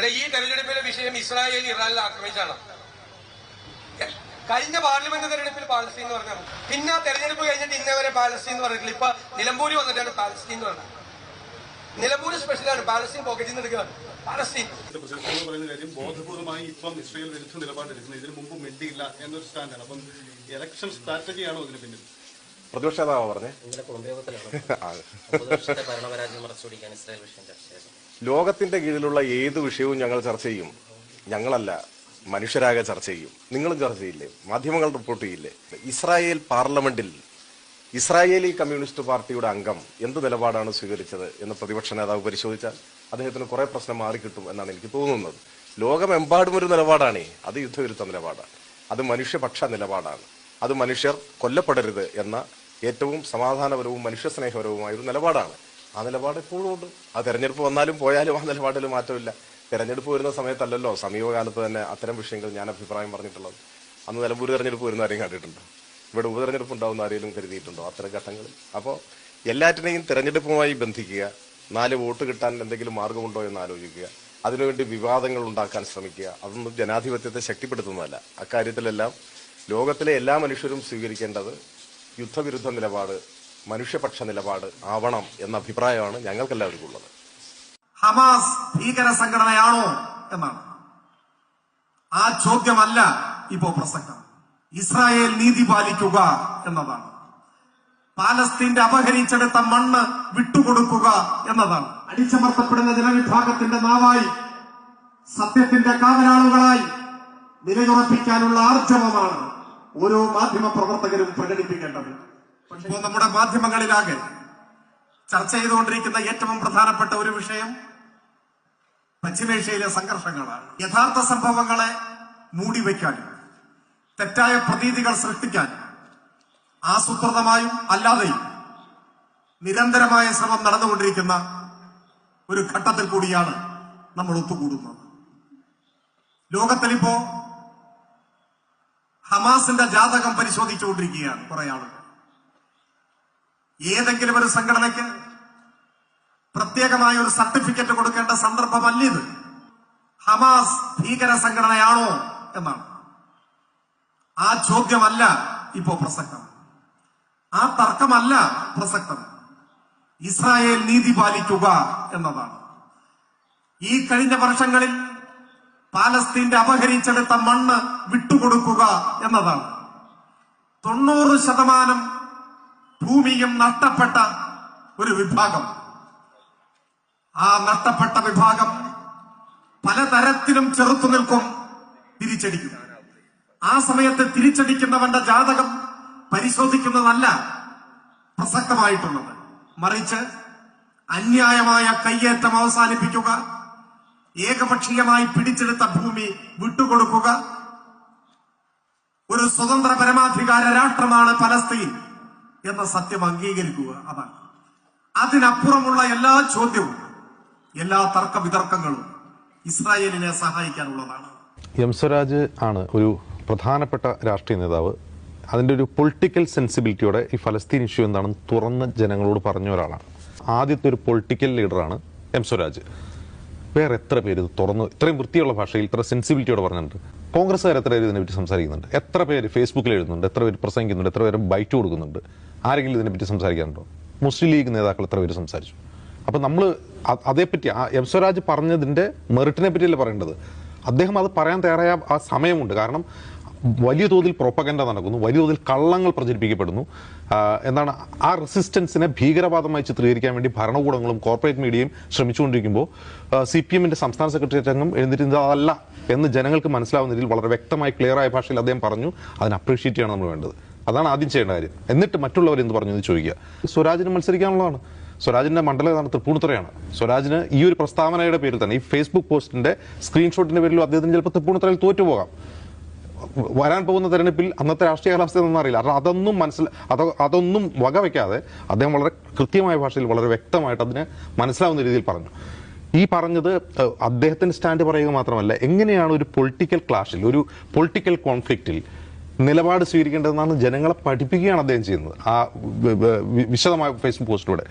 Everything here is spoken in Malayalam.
എടാ ഈ തെരഞ്ഞെടുപ്പിലെ വിഷയം ഇസ്രായേൽ ഇറാനിൽ ആക്രമിച്ചാണ്. കഴിഞ്ഞ പാർലമെന്റ് തെരഞ്ഞെടുപ്പിൽ പാലസ്തീൻ എന്ന് പറഞ്ഞാൽ പിന്നെ ആ തെരഞ്ഞെടുപ്പ് കഴിഞ്ഞിട്ട് ഇന്നേ വരെ പാലസ്തീൻ എന്ന് പറഞ്ഞിട്ട് ഇപ്പൊ നിലമ്പൂരി വന്നിട്ടാണ് പാലസ്തീൻ എന്ന് പറഞ്ഞത്. നിലമ്പൂര് സ്പെഷ്യലാണ് പാലസ്തീൻ പോക്കറ്റിൽ നിന്ന് എടുക്കുകയാണ് പാലസ്തീൻ. എന്ന് പറയുന്ന കാര്യം ബോധപൂർവമായി ഇപ്പം ഇസ്രയേൽ വിരുദ്ധ നിലപാടെടുക്കുന്നത് ഇതിനു മുമ്പ് മിണ്ടിയില്ല എന്നൊരു സ്റ്റാൻഡാണ് അപ്പം ഇലക്ഷൻ സ്ട്രാറ്റജിയാണോ ഇതിന് പിന്നിൽ? പ്രതിപക്ഷ നേതാവ് പറഞ്ഞേ. ഇന്നലെ കുടുംബയോഗത്തിലാണ്. ഭരണപരാജയം മറച്ചുപിടിക്കാൻ ഇസ്രായേൽ വിഷയം ചർച്ച ചെയ്തത് ലോകത്തിന്റെ കീഴിലുള്ള ഏത് വിഷയവും ഞങ്ങൾ ചർച്ച ചെയ്യും. ഞങ്ങളല്ല മനുഷ്യരാകെ ചർച്ച ചെയ്യും. നിങ്ങളും ചർച്ച ചെയ്യില്ലേ? മാധ്യമങ്ങൾ റിപ്പോർട്ട് ചെയ്യില്ലേ? ഇസ്രായേൽ പാർലമെന്റിൽ ഇസ്രായേലി കമ്മ്യൂണിസ്റ്റ് പാർട്ടിയുടെ അംഗം എന്ത് നിലപാടാണ് സ്വീകരിച്ചത് എന്ന് പ്രതിപക്ഷ നേതാവ് പരിശോധിച്ചാൽ അദ്ദേഹത്തിന് കുറെ പ്രശ്നം മാറിക്കിട്ടും എന്നാണ് എനിക്ക് തോന്നുന്നത്. ലോകമെമ്പാടും ഒരു നിലപാടാണേ. അത് യുദ്ധവിരുദ്ധ നിലപാടാണ്. അത് മനുഷ്യപക്ഷ നിലപാടാണ്. അത് മനുഷ്യർ കൊല്ലപ്പെടരുത് എന്ന ഏറ്റവും സമാധാനപരവും മനുഷ്യസ്നേഹപരവുമായ ഒരു നിലപാടാണ്. ആ നിലപാട് എപ്പോഴും ഉണ്ട്. ആ തെരഞ്ഞെടുപ്പ് വന്നാലും പോയാലും ആ നിലപാടിൽ മാറ്റമില്ല. തെരഞ്ഞെടുപ്പ് വരുന്ന സമയത്തല്ലല്ലോ സമീപകാലത്ത് തന്നെ അത്തരം വിഷയങ്ങൾ ഞാൻ അഭിപ്രായം പറഞ്ഞിട്ടുള്ളത്. അന്ന് നിലമ്പൂർ തെരഞ്ഞെടുപ്പ് വരുന്ന ആരെയും കണ്ടിട്ടുണ്ടോ. ഇവിടെ ഉപതെരഞ്ഞെടുപ്പ് ഉണ്ടാവുന്ന ആരെങ്കിലും കരുതിയിട്ടുണ്ടോ അത്തരം ഘട്ടങ്ങളിൽ? അപ്പോൾ എല്ലാറ്റിനെയും തെരഞ്ഞെടുപ്പുമായി ബന്ധിക്കുക നാല് വോട്ട് കിട്ടാൻ എന്തെങ്കിലും മാർഗമുണ്ടോ എന്ന് ആലോചിക്കുക അതിനുവേണ്ടി വിവാദങ്ങൾ ഉണ്ടാക്കാൻ ശ്രമിക്കുക അതൊന്നും ജനാധിപത്യത്തെ ശക്തിപ്പെടുത്തുന്നതല്ല. അക്കാര്യത്തിലെല്ലാം ലോകത്തിലെ എല്ലാ മനുഷ്യരും സ്വീകരിക്കേണ്ടത് യുദ്ധവിരുദ്ധ നിലപാട് മനുഷ്യപക്ഷ നിലപാട് ആവണം എന്ന അഭിപ്രായമാണ് ഞങ്ങൾക്കെല്ലാവർക്കും ഉള്ളത്. ഹമാസ് ഭീകര സംഘടനയാണോ എന്നാണ്. ആ ചോദ്യമല്ല ഇപ്പോ പ്രസക്തം. ഇസ്രായേൽ നീതി പാലിക്കുക എന്നതാണ്. പാലസ്തീന്റെ അപഹരിച്ചെടുത്ത മണ്ണ് വിട്ടുകൊടുക്കുക എന്നതാണ്. അടിച്ചമർത്തപ്പെടുന്ന ജനവിഭാഗത്തിന്റെ നാവായി സത്യത്തിന്റെ കാവലാളുകളായി നിലയുറപ്പിക്കാനുള്ള ആർജവമാണ് ഓരോ മാധ്യമ പ്രവർത്തകരും പ്രകടിപ്പിക്കേണ്ടത്. ഇപ്പോൾ നമ്മുടെ മാധ്യമങ്ങളിലാകെ ചർച്ച ചെയ്തുകൊണ്ടിരിക്കുന്ന ഏറ്റവും പ്രധാനപ്പെട്ട ഒരു വിഷയം പശ്ചിമേഷ്യയിലെ സംഘർഷങ്ങളാണ്. യഥാർത്ഥ സംഭവങ്ങളെ മൂടിവെക്കാനും തെറ്റായ പ്രതീതികൾ സൃഷ്ടിക്കാൻ ആസൂത്രിതമായും അല്ലാതെയും നിരന്തരമായ ശ്രമം നടന്നുകൊണ്ടിരിക്കുന്ന ഒരു ഘട്ടത്തിൽ കൂടിയാണ് നമ്മൾ ഒത്തുകൂടുന്നത്. ലോകത്തിലിപ്പോ ഹമാസിന്റെ ജാതകം പരിശോധിച്ചുകൊണ്ടിരിക്കുകയാണ് കുറെ ആളുകൾ. ഏതെങ്കിലും ഒരു സംഘടനയ്ക്ക് പ്രത്യേകമായ ഒരു സർട്ടിഫിക്കറ്റ് കൊടുക്കേണ്ട സന്ദർഭമല്ല ഇത്. ഹമാസ് ഭീകര സംഘടനയാണോ എന്നാണ്. ആ ചോദ്യമല്ല ഇപ്പോ പ്രസക്തം. ആ തർക്കമല്ല പ്രസക്തം. ഇസ്രായേൽ നീതി പാലിക്കുക എന്നതാണ്. ഈ കഴിഞ്ഞ വർഷങ്ങളിൽ പാലസ്തീന്റെ അപഹരിച്ചെടുത്ത മണ്ണ് വിട്ടുകൊടുക്കുക എന്നതാണ്. തൊണ്ണൂറ് ശതമാനം ഭൂമിയും നഷ്ടപ്പെട്ട ഒരു വിഭാഗം. ആ നഷ്ടപ്പെട്ട വിഭാഗം പലതരത്തിലും ചെറുത്തു നിൽക്കും തിരിച്ചടിക്കും. ആ സമയത്ത് തിരിച്ചടിക്കുന്നവന്റെ ജാതകം പരിശോധിക്കുന്നതല്ല പ്രസക്തമായിട്ടുള്ളത്. മറിച്ച് അന്യായമായ കയ്യേറ്റം അവസാനിപ്പിക്കുക ഏകപക്ഷീയമായി പിടിച്ചെടുത്ത ഭൂമി വിട്ടുകൊടുക്കുക ഒരു സ്വതന്ത്ര പരമാധികാര രാഷ്ട്രമാണ് പലസ്തീൻ. എന്ന സത്യം അംഗീകരിക്കുക. അതാണ്. അതിനപ്പുറമുള്ള എല്ലാ ചോദ്യവും എല്ലാ തർക്ക വിതർക്കങ്ങളും ഇസ്രായേലിനെ സഹായിക്കാനുള്ളതാണ്. എം സ്വരാജ് ആണ് ഒരു പ്രധാനപ്പെട്ട രാഷ്ട്രീയ നേതാവ്. അതിന്റെ ഒരു പൊളിറ്റിക്കൽ സെൻസിബിലിറ്റിയോടെ ഈ ഫലസ്തീൻ ഇഷ്യൂ എന്താണെന്ന് തുറന്ന് ജനങ്ങളോട് പറഞ്ഞ ഒരാളാണ്. ആദ്യത്തെ ഒരു പൊളിറ്റിക്കൽ ലീഡറാണ് എം സ്വരാജ് വേറെ എത്ര പേര് ഇത് തുറന്ന് ഇത്രയും വൃത്തിയുള്ള ഭാഷയിൽ ഇത്ര സെൻസിബിലിറ്റിയോടെ പറഞ്ഞിട്ടുണ്ട്. കോൺഗ്രസ്സുകാർ എത്ര പേര് ഇതിനെപ്പറ്റി സംസാരിക്കുന്നുണ്ട്? എത്ര പേര് ഫേസ്ബുക്കിൽ എഴുതുന്നുണ്ട്? എത്ര പേര് പ്രസംഗിക്കുന്നുണ്ട്? എത്ര പേര് ബൈറ്റ് കൊടുക്കുന്നുണ്ട്? ആരെങ്കിലും ഇതിനെപ്പറ്റി സംസാരിക്കാറുണ്ടോ? മുസ്ലിം ലീഗ് നേതാക്കൾ എത്ര പേര് സംസാരിച്ചു? അപ്പം നമ്മൾ അതേപ്പറ്റി ആ എം സ്വരാജ് പറഞ്ഞതിന്റെ മെറിറ്റിനെ പറ്റിയല്ലേ പറയേണ്ടത്? അദ്ദേഹം അത് പറയാൻ തയ്യാറായ ആ സമയമുണ്ട്. കാരണം വലിയ തോതിൽ പ്രൊപ്പഗൻഡ നടക്കുന്നു വലിയ തോതിൽ കള്ളങ്ങൾ പ്രചരിപ്പിക്കപ്പെടുന്നു. എന്താണ് ആ റെസിസ്റ്റൻസിനെ ഭീകരവാദമായി ചിത്രീകരിക്കാൻ വേണ്ടി ഭരണകൂടങ്ങളും കോർപ്പറേറ്റ് മീഡിയയും ശ്രമിച്ചുകൊണ്ടിരിക്കുമ്പോൾ സി പി എമ്മിന്റെ സംസ്ഥാന സെക്രട്ടേറിയറ്റ് അംഗം എഴുന്നിരുന്നതല്ല എന്ന് ജനങ്ങൾക്ക് മനസ്സിലാവുന്ന രീതിയിൽ വളരെ വ്യക്തമായി ക്ലിയർ ആയ ഭാഷയിൽ അദ്ദേഹം പറഞ്ഞു അതിന് അപ്രീഷിയേറ്റ് ചെയ്യണം നമ്മൾ വേണ്ടത്. അതാണ് ആദ്യം ചെയ്യേണ്ട കാര്യം. എന്നിട്ട് മറ്റുള്ളവർ എന്ത് പറഞ്ഞു എന്ന് ചോദിക്കുക. സ്വരാജിന് മത്സരിക്കാനുള്ളതാണ്. സ്വരാജിന്റെ മണ്ഡലം തൃപ്പൂണിത്തുറയാണ്. സ്വരാജിന് ഈ ഒരു പ്രസ്താവനയുടെ പേരിൽ തന്നെ ഈ ഫേസ്ബുക്ക് പോസ്റ്റിന്റെ സ്ക്രീൻഷോട്ടിന്റെ പേരിലും അദ്ദേഹത്തിന് ചിലപ്പോൾ തൃപ്പൂണിത്തുറയിൽ തോറ്റുപോകാം. വരാൻ പോകുന്ന തെരഞ്ഞെടുപ്പിൽ അന്നത്തെ രാഷ്ട്രീയ കാലാവസ്ഥ എന്നൊന്നും അറിയില്ല. കാരണം അതൊന്നും മനസ്സിൽ അത് അതൊന്നും വകവയ്ക്കാതെ അദ്ദേഹം വളരെ കൃത്യമായ ഭാഷയിൽ വളരെ വ്യക്തമായിട്ട് അതിനെ മനസ്സിലാവുന്ന രീതിയിൽ പറഞ്ഞു. ഈ പറഞ്ഞത് അദ്ദേഹത്തിന്റെ സ്റ്റാൻഡ് പറയുക മാത്രമല്ല എങ്ങനെയാണ് ഒരു പൊളിറ്റിക്കൽ ക്ലാഷിൽ ഒരു പൊളിറ്റിക്കൽ കോൺഫ്ലിക്റ്റിൽ നിലപാട് സ്വീകരിക്കേണ്ടതെന്നാണ് ജനങ്ങളെ പഠിപ്പിക്കുകയാണ് അദ്ദേഹം ചെയ്യുന്നത്. ആ വിശദമായ ഫേസ്ബുക്ക് പോസ്റ്റിലൂടെ.